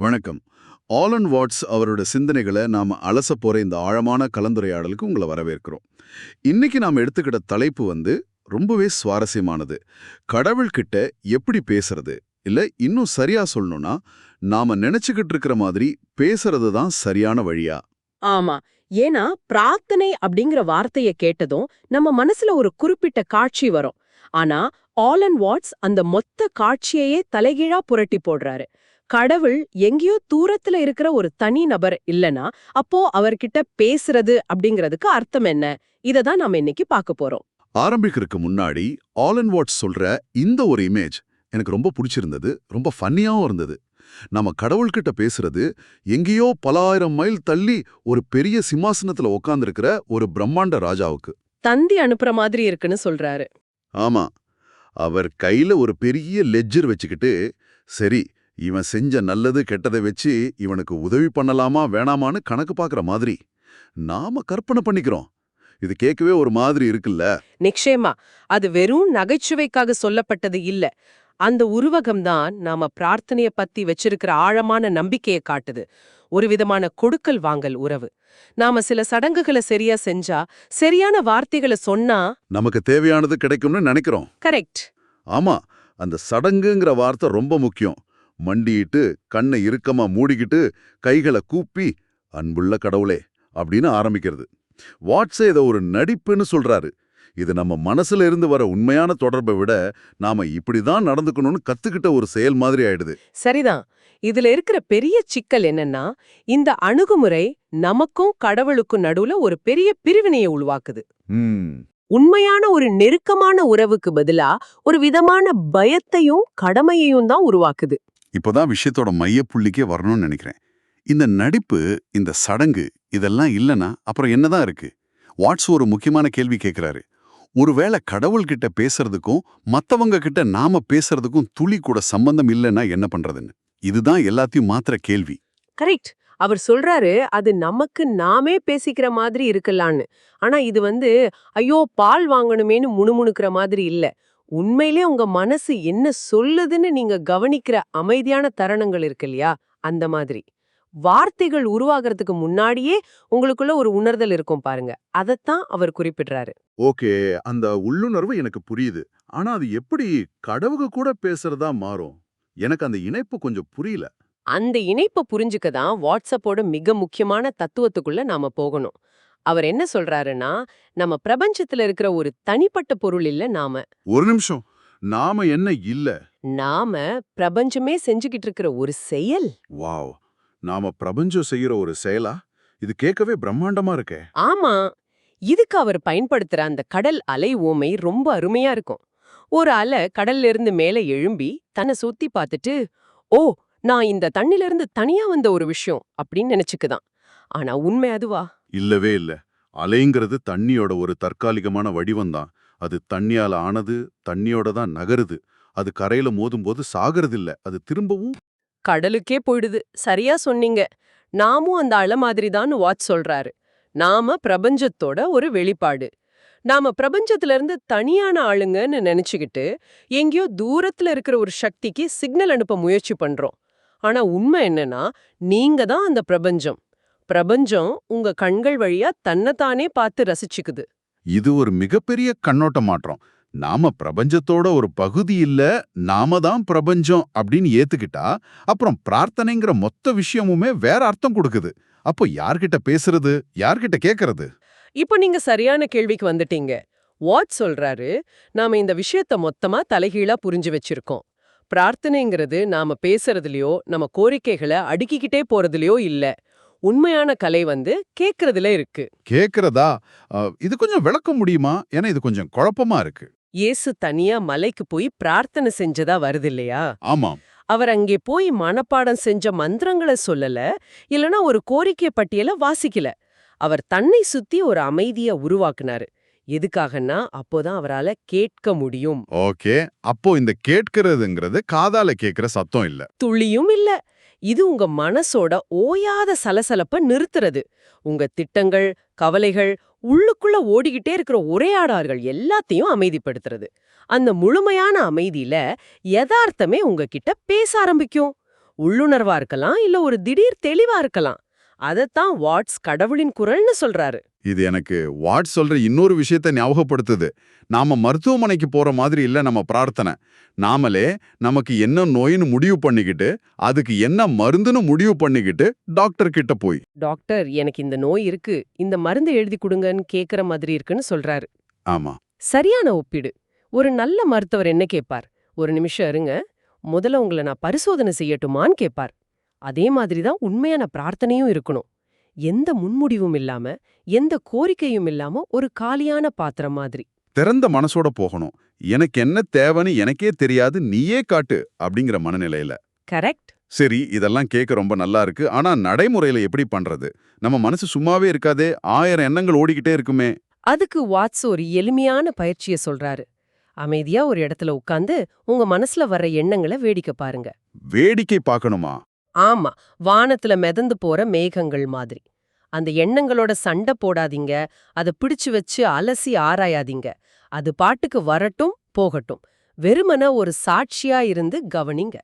வணக்கம். Alan watts அவரோட சிந்தனைகளை நாம அலச போகிற இந்த ஆழமான கலந்துரையாடலுக்கு உங்களை வரவேற்கிறோம். இன்னைக்கு நாம எடுத்துக்கிட்ட தலைப்பு வந்து ரொம்பவே சுவாரஸ்யமானது. கடவுள்கிட்ட எப்படி பேசுறது? இல்ல இன்னும் சரியா சொல்லணும்னா நாம நினச்சிக்கிட்டு இருக்கிற மாதிரி பேசுறது தான் சரியான வழியா? ஆமா. ஏன்னா பிரார்த்தனை அப்படிங்கிற வார்த்தைய கேட்டதும் நம்ம மனசுல ஒரு குறிப்பிட்ட காட்சி வரும். ஆனா ஆலன் வாட்ஸ் அந்த மொத்த காட்சியையே தலைகீழா புரட்டி போடுறாரு. கடவுள் எங்கேயோ தூரத்துல இருக்கிற ஒரு தனி நபர் இல்லனா அப்போ அவர்கிட்ட பேசுறது அப்படிங்கிறதுக்கு அர்த்தம் என்ன? இத தான் நாம இன்னைக்கு பார்க்க போறோம். ஆரம்பிக்கிறதுக்கு முன்னாடி ஆலன் வாட்ஸ் சொல்ற இந்த ஒரு இமேஜ் எனக்கு ரொம்ப பிடிச்சிருந்தது ரொம்ப ஃபன்னியாவும் இருந்தது. நம்ம கடவுள்கிட்ட பேசுறது எங்கேயோ பலாயிரம் மைல் தள்ளி ஒரு பெரிய சிம்மாசனத்துல உட்கார்ந்திருக்கிற ஒரு பிரம்மாண்ட ராஜாவுக்கு. தந்தி அனுப்புற மாதிரி இருக்குன்னு சொல்றாரு. ஆமா. அவர் கையில ஒரு பெரிய லெட்ஜர் வச்சுக்கிட்டு சரி இவன் செஞ்ச நல்லது கெட்டதை வச்சு இவனுக்கு உதவி பண்ணலாமா வேணாமான்னு கணக்கு பார்க்கற மாதிரி. நாம கற்பனை பண்ணிக்கிறோம். இது கேட்கவே ஒரு மாதிரி இருக்குல்ல? நிச்சயமா. அது வெறும் நகைச்சுவைக்காக சொல்லப்பட்டது இல்ல. அந்த உருவகம்தான் நாம பிரார்த்தனைய பத்தி வச்சிருக்கிற ஆழமான நம்பிக்கையை காட்டுது. ஒரு விதமான கொடுக்கல் வாங்கல் உறவு. நாம சில சடங்குகளை சரியா செஞ்சா சரியான வார்த்தைகளை சொன்னா நமக்கு தேவையானது கிடைக்கும்னு நினைக்கிறோம். கரெக்ட். ஆமா அந்த சடங்குங்கிற வார்த்தை ரொம்ப முக்கியம். மண்டியிட்டு கண்ணை இறுக்கமா மூடிக்கிட்டு கைகளை கூப்பி அன்புள்ள கடவுளே அப்படின்னு ஆரம்பிக்கிறது. வாட்ஸே இதை ஒரு நடிப்புன்னு சொல்றாரு. இது நம்ம மனசுல இருந்து வர உண்மையான தொடர்பை விட நாம இப்படிதான் நடந்துக்கணும்னு கத்துக்கிட்ட ஒரு செயல் மாதிரி ஆயிடுது. சரிதான். இதுல இருக்கிற பெரிய சிக்கல் என்னன்னா இந்த அணுகுமுறை நமக்கும் கடவுளுக்கும் நடுவுல ஒரு பெரிய பிரிவினையை உருவாக்குது. உண்மையான ஒரு நெருக்கமான உறவுக்கு பதிலா ஒரு விதமான பயத்தையும் கடமையையும் தான் உருவாக்குது. இப்போதான் விஷயத்தோட மையப்புள்ளிக்கே வரணும்னு நினைக்கிறேன். இந்த நடிப்பு இந்த சடங்கு இதெல்லாம் இல்லனா அப்புறம் என்னதான் இருக்கு? வாட்ஸ் ஒரு முக்கியமான கேள்வி கேட்கிறாரு ஒருவேளை கடவுள்கிட்ட பேசுறதுக்கும் மற்றவங்க கிட்ட நாம பேசுறதுக்கும் துளி கூட சம்பந்தம் இல்லைன்னா என்ன பண்றதுன்னு? இதுதான் எல்லாத்தையும் மாத்திர கேள்வி. கரெக்ட். அவர் சொல்றாரு அது நமக்கு நாமே பேசிக்கிற மாதிரி இருக்கலான்னு. ஆனா இது வந்து ஐயோ பால் வாங்கணுமேனு முணுமுணுக்கிற மாதிரி இல்ல. உண்மையிலே உங்க மனசு என்ன சொல்லுதுன்னு நீங்க கவனிக்கிற அமைதியான தருணங்கள் இருக்கு இல்லையா? அந்த மாதிரி. வார்த்தைகள் உருவாகிறதுக்கு முன்னாடியே உங்களுக்குள்ள ஒரு உணர்தல் இருக்கும் பாருங்க. அதத்தான் அவர் குறிப்பிடுறாரு. ஓகே. அந்த உள்ளுணர்வு எனக்கு புரியுது. ஆனா அது எப்படி கடவுக கூட பேசுறதா மாறும்? எனக்கு அந்த இணைப்பு கொஞ்சம் புரியல. அந்த இணைப்பை புரிஞ்சுக்க தான் வாட்ஸ்அப்போட மிக முக்கியமான தத்துவத்துக்குள்ள நாம போகணும். அவர் என்ன சொல்றாருன்னா நம்ம பிரபஞ்சத்துல இருக்கிற ஒரு தனிப்பட்ட பொருள் இல்ல நாம. ஒரு நிமிஷம். நாம என்ன இல்ல? நாம பிரபஞ்சமே செஞ்சுகிட்டு இருக்கிற ஒரு செயல். வாவ். நாம பிரபஞ்சம் செய்யற ஒரு செயலா? இது கேட்கவே பிரம்மாண்டமா இருக்கே. ஆமா. இதுக்கு அவர் பயன்படுத்துற அந்த கடல் அலை ஓமை ரொம்ப அருமையா இருக்கும். ஒரு அலை கடல்ல இருந்து மேலே எழும்பி தன்னை சுத்தி பார்த்துட்டு ஓ நான் இந்த தண்ணில இருந்து தனியா வந்த ஒரு விஷயம் அப்படின்னு நினைச்சுக்குதான். ஆனா உண்மை அதுவா? இல்லவே இல்ல. அலைங்கிறது தண்ணியோட ஒரு தற்காலிகமான வடிவம்தான் அது தண்ணியால ஆனது தண்ணியோட தான் நகருது. அது கரையில மோதும்போது சாகிறது அது திரும்பவும் கடலுக்கே போயிடுது. சரியா சொன்னீங்க. நாமும் அந்த அலை மாதிரி தான் வாட்ச் சொல்றாரு. நாம பிரபஞ்சத்தோட ஒரு வெளிப்பாடு. நாம பிரபஞ்சத்துல இருந்து தனியான ஆளுங்கன்னு நினைச்சுக்கிட்டு எங்கேயோ தூரத்துல இருக்கிற ஒரு சக்திக்கு சிக்னல் அனுப்ப முயற்சி பண்றோம். ஆனா உண்மை என்னன்னா நீங்க தான் அந்த பிரபஞ்சம். பிரபஞ்சம் உங்க கண்கள் வழியா தன்னைத்தானே பார்த்து ரசிச்சுக்குது. இது ஒரு மிகப்பெரிய கண்ணோட்ட மாற்றம் நாம பிரபஞ்சத்தோட ஒரு பகுதி இல்ல நாம தான் பிரபஞ்சம் அப்படின்னு ஏத்துக்கிட்டா அப்புறம் பிரார்த்தனைங்கிற மொத்த விஷயமுமே வேற அர்த்தம் கொடுக்குது. அப்போ யார்கிட்ட பேசுறது? யார்கிட்ட கேக்குறது? இப்போ நீங்க சரியான கேள்விக்கு வந்துட்டீங்க. வாட் சொல்றாரு? நாம இந்த விஷயத்த மொத்தமா தலைகீழா புரிஞ்சு வச்சிருக்கோம். பிரார்த்தனைங்கிறது நாம பேசுறதுலயோ நம்ம கோரிக்கைகளை அடுக்கிக்கிட்டே போறதுலயோ இல்ல. உண்மையான கலை வந்து கேக்குறதுல இருக்கு. கேக்குறதா? அஹ், இது கொஞ்சம் விளக்க முடியுமா? ஏன்னா இது கொஞ்சம் குழப்பமா இருக்கு. இயேசு தனியா மலைக்கு போய் பிரார்த்தனை செஞ்சதா வருது இல்லையா? ஆமாம். அவர் அங்கே போய் மனப்பாடம் செஞ்ச மந்திரங்களை சொல்லல இல்லனா ஒரு கோரிக்கை பட்டியல வாசிக்கல. அவர் தன்னை சுத்தி ஒரு அமைதிய உருவாக்குனாரு. எதுக்காகன்னா அப்போதான் அவரால கேட்க முடியும். ஓகே. அப்போ இந்த கேட்கிறதுங்கிறது காதால கேக்குற சத்தம் இல்ல. துளியும் இல்ல. இது உங்க மனசோட ஓயாத சலசலப்ப நிறுத்துறது. உங்க திட்டங்கள் கவலைகள் உள்ளுக்குள்ள ஓடிக்கிட்டே இருக்கிற உரையாடார்கள் எல்லாத்தையும் அமைதிப்படுத்துறது. அந்த முழுமையான அமைதியில யதார்த்தமே உங்ககிட்ட பேச ஆரம்பிக்கும். உள்ளுணர்வா இருக்கலாம் இல்ல ஒரு திடீர் தெளிவா இருக்கலாம். அதத்தான் வாட்ஸ் கடவுளின் குரல்னு சொல்றாரு. இது எனக்கு வாட் சொல்ற இன்னொரு விஷயத்தை ஞாபகப்படுத்துது. நாம மருத்துவமனைக்கு போற மாதிரி இல்ல நம்ம பிரார்த்தனை. நாமளே நமக்கு என்ன நோயின்னு முடிவு பண்ணிக்கிட்டு அதுக்கு என்ன மருந்துன்னு முடிவு பண்ணிக்கிட்டு டாக்டர் கிட்ட போய். டாக்டர் எனக்கு இந்த நோய் இருக்கு இந்த மருந்து எழுதி கொடுங்கன்னு கேக்குற மாதிரி இருக்குன்னு சொல்றாரு. ஆமா. சரியான ஒப்பீடு. ஒரு நல்ல மருத்துவர் என்ன கேட்பார் ஒரு நிமிஷம் இருங்க. முதல்ல உங்களை நான் பரிசோதனை செய்யட்டுமான்னு கேட்பார் அதே மாதிரி தான் உண்மையான பிரார்த்தனையும் இருக்கணும். எந்த முன்முடிவும் இல்லாம எந்த கோரிக்கையும் இல்லாம ஒரு காலியான பாத்திரம் மாதிரி. திறந்த மனசோட போகணும். எனக்கு என்ன தேவைன்னு எனக்கே தெரியாது நீயே காட்டு அப்படிங்கிற மனநிலையில. கரெக்ட். சரி இதெல்லாம் கேட்க ரொம்ப நல்லா இருக்கு. ஆனா நடைமுறையில எப்படி பண்றது? நம்ம மனசு சும்மாவே இருக்காதே ஆயிரம் எண்ணங்கள் ஓடிக்கிட்டே இருக்குமே. அதுக்கு வாட்ஸ் ஒரு எளிமையான பயிற்சியை சொல்றாரு. அமைதியா ஒரு இடத்துல உட்கார்ந்து உங்க மனசுல வர்ற எண்ணங்களை வேடிக்கை பாருங்க. வேடிக்கை பார்க்கணுமா? ஆமா வானத்துல மிதந்து போற மேகங்கள் மாதிரி. அந்த எண்ணங்களோட சண்டை போடாதீங்க. அதை பிடிச்சு வச்சு அலசி ஆராயாதீங்க. அது பாட்டுக்கு வரட்டும் போகட்டும். வெறுமன ஒரு சாட்சியா இருந்து கவனிங்க.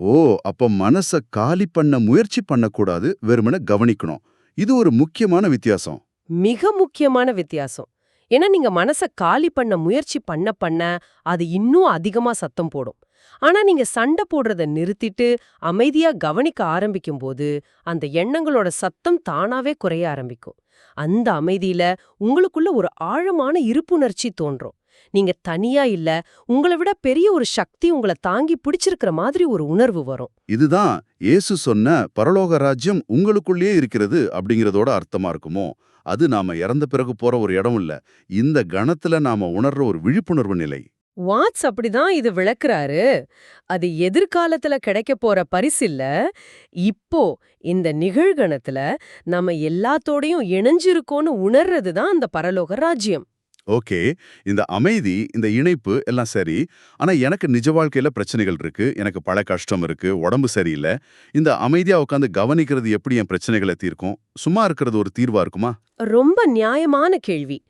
ஓ அப்ப மனச காலி பண்ண முயற்சி பண்ணக்கூடாது வெறுமனே கவனிக்கணும். இது ஒரு முக்கியமான வித்தியாசம். மிக முக்கியமான வித்தியாசம். ஏன்னா நீங்க மனச காலி பண்ண முயற்சி பண்ண பண்ண அது இன்னும் அதிகமா சத்தம் போடும். ஆனா நீங்க சண்டை போடுறத நிறுத்திட்டு அமைதியா கவனிக்க ஆரம்பிக்கும் போது அந்த எண்ணங்களோட சத்தம் தானாவே குறைய ஆரம்பிக்கும். அந்த அமைதியில உங்களுக்குள்ள ஒரு ஆழமான இருப்புணர்ச்சி தோன்றும். நீங்க தனியா இல்ல உங்களை விட பெரிய ஒரு சக்தி உங்களை தாங்கி பிடிச்சிருக்கிற மாதிரி ஒரு உணர்வு வரும். இதுதான் இயேசு சொன்ன பரலோக ராஜ்யம் உங்களுக்குள்ளேயே இருக்கிறது அப்படிங்கறதோட அர்த்தமா இருக்குமோ? அது நாம இறந்த பிறகு போற ஒரு இடம் இல்ல. இந்த கணத்துல நாம உணர்ற ஒரு விழிப்புணர்வு நிலை. வாட்ஸ் அப்படிதான் இது விளக்குறாரு. அது எதிர்காலத்துல கிடைக்க போற பரிசில்ல இப்போ இந்த நிகழ்கணத்துல நம்ம எல்லாத்தோடையும் இணைஞ்சிருக்கோன்னு உணர்றது தான் அந்த பரலோக ராஜ்யம். ஓகே. இந்த அமைதி இந்த இணைப்பு எல்லாம் சரி. ஆனா எனக்கு நிஜ வாழ்க்கையில பிரச்சனைகள் இருக்கு. எனக்கு பல கஷ்டம் இருக்கு. உடம்பு சரியில்லை. இந்த அமைதியா உட்காந்து கவனிக்கிறது எப்படி என் பிரச்சனைகளை தீர்க்கும்? சும்மா இருக்கிறது ஒரு தீர்வா இருக்குமா? ரொம்ப நியாயமான கேள்வி.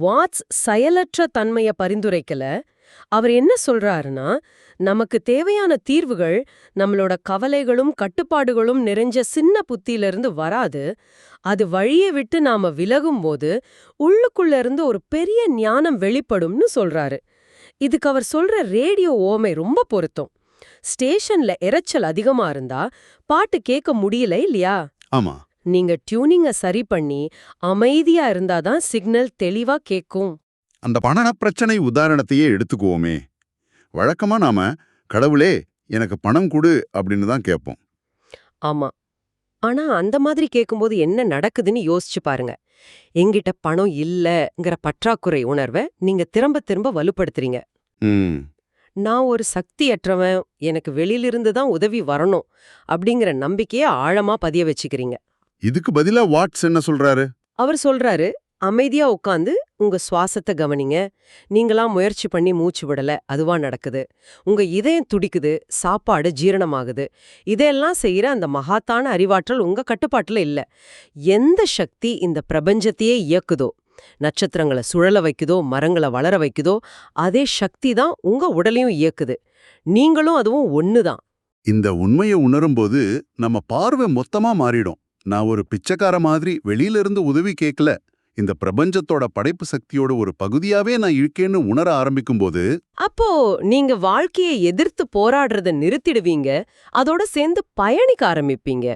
வாட்ஸ் செயலற்ற தன்மைய பரிந்துரைக்கல. அவர் என்ன சொல்றாருன்னா நமக்கு தேவையான தீர்வுகள் நம்மளோட கவலைகளும் கட்டுப்பாடுகளும் நிறைஞ்ச சின்ன புத்தியிலிருந்து வராது. அது வழியை விட்டு நாம விலகும்போது உள்ளுக்குள்ள இருந்து ஒரு பெரிய ஞானம் வெளிப்படும்னு சொல்றாரு. இதுக்கு அவர் சொல்ற ரேடியோ ஓமை ரொம்ப பொருத்தம். ஸ்டேஷன்ல இரைச்சல் அதிகமா இருந்தா பாட்டு கேட்க முடியல இல்லையா? ஆமா. நீங்க டியூனிங்க சரி பண்ணி அமைதியா இருந்தாதான் சிக்னல் தெளிவா கேக்கும் அந்த பண பிரச்சனை உதாரணத்தையே எடுத்துக்குவோமே. வழக்கமா நாம கடவுளே எனக்கு பணம் கொடு அப்படின்னு தான் கேட்போம். ஆமா. ஆனா அந்த மாதிரி கேக்கும்போது என்ன நடக்குதுன்னு யோசிச்சு பாருங்க. எங்கிட்ட பணம் இல்லங்கிற பற்றாக்குறை உணர்வை நீங்க திரும்ப திரும்ப வலுப்படுத்துறீங்க. ம். நான் ஒரு சக்தியற்றவன் எனக்கு வெளியிலிருந்து தான் உதவி வரணும் அப்படிங்கிற நம்பிக்கைய ஆழமா பதிய வச்சுக்கிறீங்க. இதுக்கு பதிலா வாட்ஸ் என்ன சொல்றாரு? அவர் சொல்றாரு அமைதியா உட்காந்து உங்க சுவாசத்தை கவனிங்க. நீங்களா முயற்சி பண்ணி மூச்சு விடல. அதுவா நடக்குது. உங்க இதயம் துடிக்குது. சாப்பாடு ஜீரணமாகுது. இதையெல்லாம் செய்யற அந்த மகாத்தான அறிவாற்றல் உங்க கட்டுப்பாட்டுல இல்ல. எந்த சக்தி இந்த பிரபஞ்சத்தையே இயக்குதோ? நட்சத்திரங்களை சுழல வைக்குதோ? மரங்களை வளர வைக்குதோ? அதே சக்தி தான் உங்க உடலையும் இயக்குது. நீங்களும் அதுவும் ஒண்ணுதான் இந்த உண்மையை உணரும்போது நம்ம பார்வை மொத்தமா மாறிடும். நான் ஒரு பிச்சைக்கார மாதிரி வெளியில இருந்து உதவி கேட்கல இந்த பிரபஞ்சத்தோட படைப்பு சக்தியோட ஒரு பகுதியாவே நான் இருக்கேன்னு உணர ஆரம்பிக்கும்போது அப்போ நீங்க வாழ்க்கையை எதிர்த்து போராடுறத நிறுத்திடுவீங்க அதோட சேர்ந்து பயணிக்க ஆரம்பிப்பீங்க.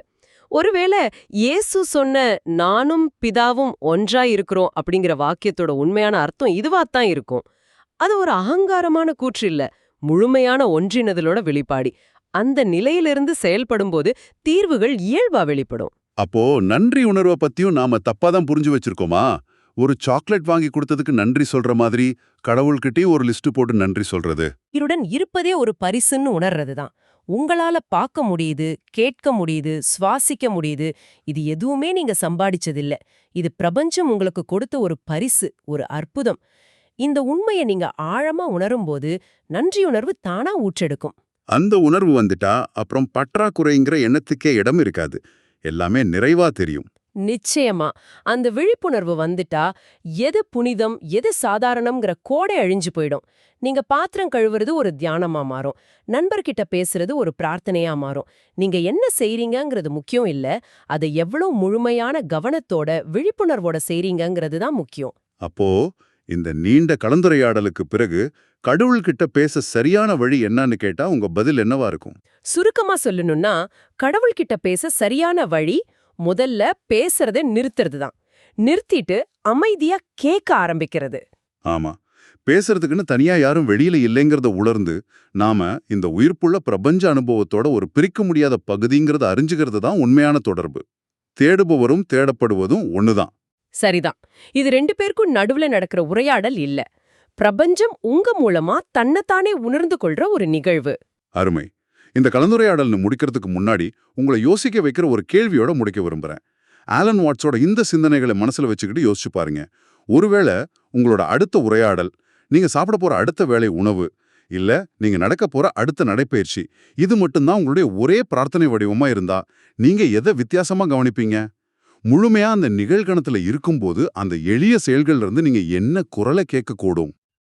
ஒருவேளை இயேசு சொன்ன நானும் பிதாவும் ஒன்றா இருக்கிறோம் அப்படிங்கிற வாக்கியத்தோட உண்மையான அர்த்தம் இதுவாத்தான் இருக்கும். அது ஒரு அகங்காரமான கூற்று இல்ல முழுமையான ஒன்றினதலோட வெளிப்பாடி. அந்த நிலையிலிருந்து செயல்படும்போது தீர்வுகள் இயல்பா வெளிப்படும். அப்போ நன்றி உணர்வை பத்தியும் நாம தப்பாதான் புரிஞ்சு வச்சிருக்கோமா? ஒரு சாக்லேட் வாங்கி கொடுத்ததுக்கு நன்றி சொல்ற மாதிரி கடவுள்கிட்டயும் ஒரு லிஸ்ட் போட்டு நன்றி சொல்றது. உயிருடன் இருப்பதே ஒரு பரிசுன்னு உணர்றது தான் உங்களால பார்க்க முடியுது கேட்க முடியுது சுவாசிக்க முடியுது. இது எதுவுமே நீங்க சம்பாதிச்சதில்ல. இது பிரபஞ்சம் உங்களுக்கு கொடுத்த ஒரு பரிசு ஒரு அற்புதம். இந்த உண்மையை நீங்க ஆழமா உணரும்போது நன்றியுணர்வு தானா ஊற்றெடுக்கும். அந்த உணர்வு வந்துட்டா அப்புறம் பற்றாக்குறைங்கிற எண்ணத்துக்கே இடம் இருக்காது. எல்லாமே நிறைவா தெரியும். நிச்சயமா. அந்த விழிப்புணர்வு வந்துட்டா எது புனிதம் எது சாதாரணம்ங்கிற கோடை அழிஞ்சு போயிடும். நீங்க பாத்திரம் கழுவுறது ஒரு தியானமா மாறும். நண்பர்கிட்ட பேசுறது ஒரு பிரார்த்தனையா மாறும். நீங்க என்ன செய்றீங்கங்கிறது முக்கியம் இல்ல அதை எவ்வளவு முழுமையான கவனத்தோட விழிப்புணர்வோட செய்றீங்கங்கிறது தான் முக்கியம். அப்போ இந்த நீண்ட கலந்துரையாடலுக்கு பிறகு கடவுள்கிட்ட பேச சரியான வழி என்னன்னு கேட்டா உங்க பதில் என்னவா இருக்கும்? சுருக்கமா சொல்லணும்னா கடவுள்கிட்ட பேச சரியான வழி முதல்ல பேசுறதை நிறுத்துறது தான் நிறுத்திட்டு அமைதியா கேட்க ஆரம்பிக்கிறது. ஆமா. பேசுறதுக்குன்னு தனியா யாரும் வெளியில இல்லைங்கிறத உணர்ந்து நாம இந்த உயிர்ப்புள்ள பிரபஞ்ச அனுபவத்தோட ஒரு பிரிக்க முடியாத பகுதிங்கிறத அறிஞ்சுக்கிறது தான் உண்மையான தொடர்பு. தேடுபவரும் தேடப்படுவதும் ஒண்ணுதான். சரிதான். இது ரெண்டு பேருக்கும் நடுவுல நடக்கிற உரையாடல் இல்ல. பிரபஞ்சம் உங்க மூலமா தன்னைத்தானே உணர்ந்து கொள்ற ஒரு நிகழ்வு. அருமை. இந்த கலந்துரையாடல்னு முடிக்கிறதுக்கு முன்னாடி உங்களை யோசிக்க வைக்கிற ஒரு கேள்வியோட முடிக்க விரும்புறேன். ஆலன் வாட்ஸோட இந்த சிந்தனைகளை மனசுல வச்சுக்கிட்டு யோசிச்சு பாருங்க. ஒருவேளை உங்களோட அடுத்த உரையாடல் நீங்க சாப்பிட போற அடுத்த வேலை உணவு இல்ல நீங்க நடக்க போற அடுத்த நடைப்பயிற்சி இது மட்டும்தான் உங்களுடைய ஒரே பிரார்த்தனை வடிவமா இருந்தா நீங்க எதை வித்தியாசமா கவனிப்பீங்க? முழுமையா அந்த நிகழ்கணத்துல இருக்கும்போது அந்த எளிய செயல்கள்ல இருந்து நீங்க என்ன குரலை கேட்க கூடும்